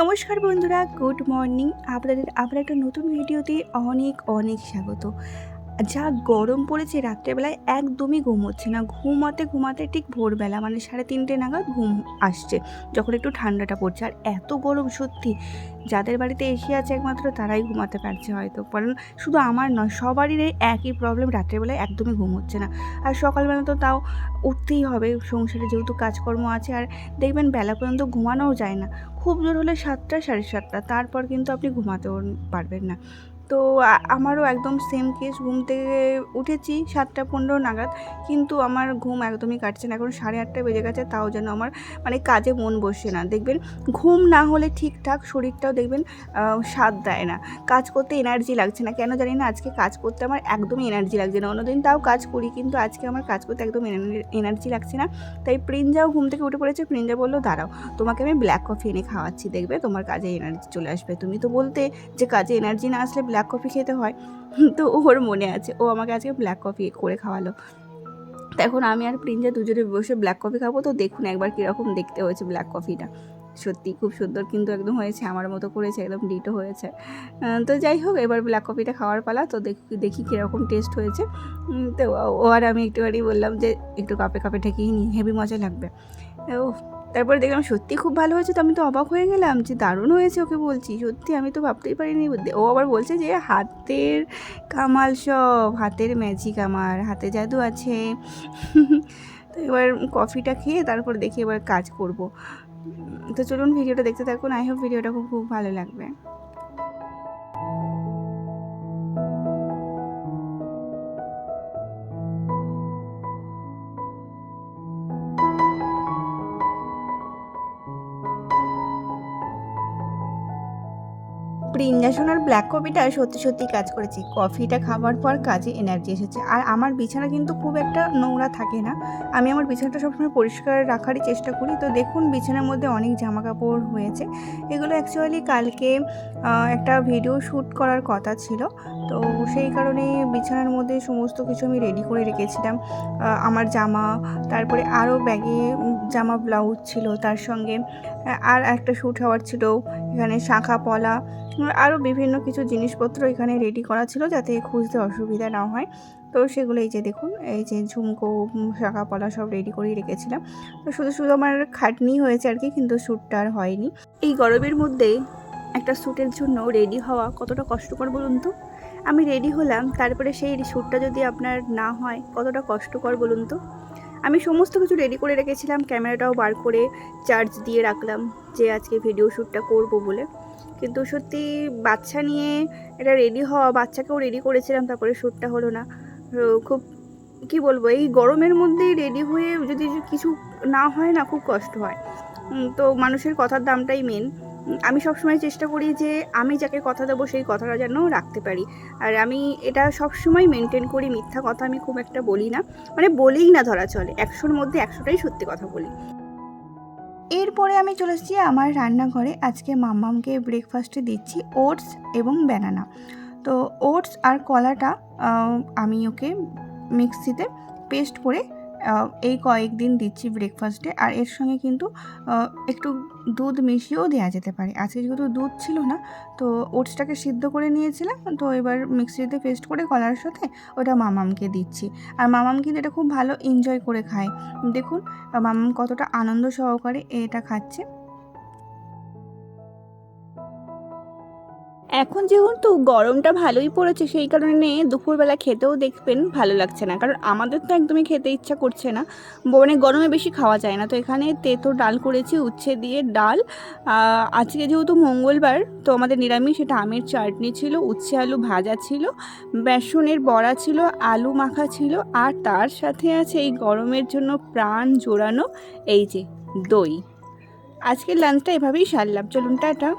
নমস্কার বন্ধুরা good morning. আপনাদের আবার একটা নতুন ভিডিওতে অনেক অনেক স্বাগত। যা গরম পড়েছে রাত্রেবেলায় একদমই ঘুম হচ্ছে না। ঘুমাতে ঘুমাতে ঠিক ভোরবেলা মানে সাড়ে তিনটে নাগাদ ঘুম আসছে, যখন একটু ঠান্ডাটা পড়ছে। আর এত গরম সত্যি, যাদের বাড়িতে এসি আছে একমাত্র তারাই ঘুমাতে পারছে হয়তো। কারণ শুধু আমার নয়, সবারই একই প্রবলেম রাত্রেবেলায় একদমই ঘুম হচ্ছে না। আর সকালবেলা তো তাও উঠতেই হবে, সংসারে যেহেতু কাজকর্ম আছে, আর দেখবেন বেলা পর্যন্ত ঘুমানোও যায় না। খুব জোর হলে সাতটা, সাড়ে সাতটা, তারপর কিন্তু আপনি ঘুমাতেও পারবেন না। তো আমারও একদম সেম কেস ঘুম থেকে উঠেছি সাতটা পনেরো নাগাদ, কিন্তু আমার ঘুম একদমই কাটছে না। এখন সাড়ে আটটা বেজে গেছে, তাও যেন আমার মানে কাজে মন বসছে না। দেখবেন, ঘুম না হলে ঠিকঠাক শরীরটাও দেখবেন স্বাদ দেয় না। কাজ করতে এনার্জি লাগছে না। কেন জানি না, আজকে কাজ করতে আমার একদমই এনার্জি লাগছে না। অন্যদিন তাও কাজ করি, কিন্তু আজকে আমার কাজ করতে একদম এনার্জি লাগছে না। তাই প্রিঞ্জাও ঘুম থেকে উঠে পড়েছে। প্রিঞ্জা বলল, দাঁড়াও, তোমাকে আমি ব্ল্যাক কফি এনে খাওয়াচ্ছি। দেখবে তোমার কাজে এনার্জি চলে আসবে। তুমি তো বলতে যে কাজে এনার্জি না আসলে ব্ল্যাক কফি খেতে হয়। তো ওর মনে আছে, ও আমাকে আজকে ব্ল্যাক কফি করে খাওয়ালো। তো এখন আমি আর প্রিঞ্জা দুজনে বসে ব্ল্যাক কফি খাব। তো দেখুন একবার কীরকম দেখতে হয়েছে ব্ল্যাক কফিটা সত্যি খুব সুন্দর কিন্তু একদম হয়েছে, আমার মতো করেছে, একদম ডিটো হয়েছে। তো যাই হোক, এবার ব্ল্যাক কফিটা খাওয়ার পালা। তো দেখি দেখি কীরকম টেস্ট হয়েছে। তো ও- আর আমি একটুখানি বললাম যে, একটু কাপে কাপে ঠেকেই নিই হেভি মজা লাগবে। ও তারপরে দেখলাম সত্যি খুব ভালো হয়েছে তো আমি তো অবাক হয়ে গেলাম যে দারুণ হয়েছে ওকে বলছি। সত্যি আমি তো ভাবতেই পারিনি। ও আবার বলছে যে হাতের কামাল সব, হাতের ম্যাজিক আমার, হাতে জাদু আছে। তো এবার কফিটা খেয়ে তারপর দেখি এবার কাজ করব। তো চলুন ভিডিওটা দেখতে থাকুন। আই হোপ ভিডিওটা খুব খুব ভালো লাগবে। প্রিঞ্জাসোনার ব্ল্যাক কফিটা সত্যি সত্যি কাজ করেছে। কফিটা খাবার পর কাজে এনার্জি এসেছে। আর আমার বিছানা কিন্তু খুব একটা নোংরা থাকে না। আমি আমার বিছানাটা সবসময় পরিষ্কার রাখারই চেষ্টা করি। তো দেখুন, বিছানার মধ্যে অনেক জামা কাপড় হয়েছে। এগুলো অ্যাকচুয়ালি কালকে একটা ভিডিও শ্যুট করার কথা ছিল। তো সেই কারণে বিছানার মধ্যে সমস্ত কিছু আমি রেডি করে রেখেছিলাম। আমার জামা, তারপরে আরও ব্যাগে জামা ব্লাউজ ছিল, তার সঙ্গে আর একটা শ্যুট হওয়ার ছিল, এখানে শাঁখা পলা আরও বিভিন্ন কিছু জিনিসপত্র এখানে রেডি করা ছিল যাতে খুঁজতে অসুবিধা না হয়। তো সেগুলো এই যে দেখুন, এই যে ঝুমকো শাঁখা পলা সব রেডি করেই রেখেছিলাম। তো শুধু শুধু আমার খাটনি হয়েছে আর কি, কিন্তু শ্যুটটা আর হয়নি। এই গরমের মধ্যে একটা শ্যুটের জন্য রেডি হওয়া কতটা কষ্টকর বলুন তো? আমি রেডি হলাম, তারপরে সেই শ্যুটটা যদি আপনার না হয়, কতটা কষ্টকর বলুন তো? আমি সমস্ত কিছু রেডি করে রেখেছিলাম, ক্যামেরাটাও বার করে চার্জ দিয়ে রাখলাম যে আজকে ভিডিও শ্যুটটা করব বলে। কিন্তু সত্যি বাচ্চা নিয়ে এটা রেডি হওয়া, বাচ্চাকেও রেডি করেছিলাম, তারপরে শ্যুটটা হলো না। খুব, কি বলব, এই গরমের মধ্যেই রেডি হয়ে যদি কিছু না হয় না, খুব কষ্ট হয়। তো মানুষের কথার দামটাই মেন আমি সবসময় চেষ্টা করি যে আমি যাকে কথা দেবো সেই কথাটা যেন রাখতে পারি। আর আমি এটা সবসময় মেনটেন করি, মিথ্যা কথা আমি খুব একটা বলি না। মানে বলেই না ধরা চলে, একশোর মধ্যে একশোটাই সত্যি কথা বলি। এরপরে আমি চলে এসেছি আমার রান্নাঘরে। আজকে মাম্মামকে ব্রেকফাস্টে দিচ্ছি ওটস এবং ব্যানানা তো ওটস আর কলাটা আমি ওকে মিক্সিতে পেস্ট করে এই কয়েকদিন দিচ্ছি ব্রেকফাস্টে আর এর সঙ্গে কিন্তু একটু দুধ মিশিয়েও দেওয়া যেতে পারে। আজকে যেহেতু দুধ ছিল না, তো ওটসটাকে সিদ্ধ করে নিয়েছিলাম, তো এবার মিক্সিতে পেস্ট করে কলার সাথে ওটা মামামকে দিচ্ছি। আর মামাম কিন্তু এটা খুব ভালো এনজয় করে খায়। দেখুন, মামাম কতটা আনন্দ সহকারে এটা খাচ্ছে। এখন যেহেতু গরমটা ভালোই পড়েছে, সেই কারণে দুপুরবেলা খেতেও দেখবেন ভালো লাগছে না। কারণ আমাদের তো একদমই খেতে ইচ্ছা করছে না। মানে গরমে বেশি খাওয়া যায় না। তো এখানে তেতো ডাল করেছি, উচ্ছে দিয়ে ডাল। আজকে যেহেতু মঙ্গলবার, তো আমাদের নিরামিষ, এটা আমের চাটনি ছিল, উচ্ছে আলু ভাজা ছিল, বেসনের বড়া ছিল, আলু মাখা ছিল, আর তার সাথে আছে এই গরমের জন্য প্রাণ জোড়ানো এই যে দই। আজকের লাঞ্চটা এভাবেই সারলাম। চলুন, টাটা।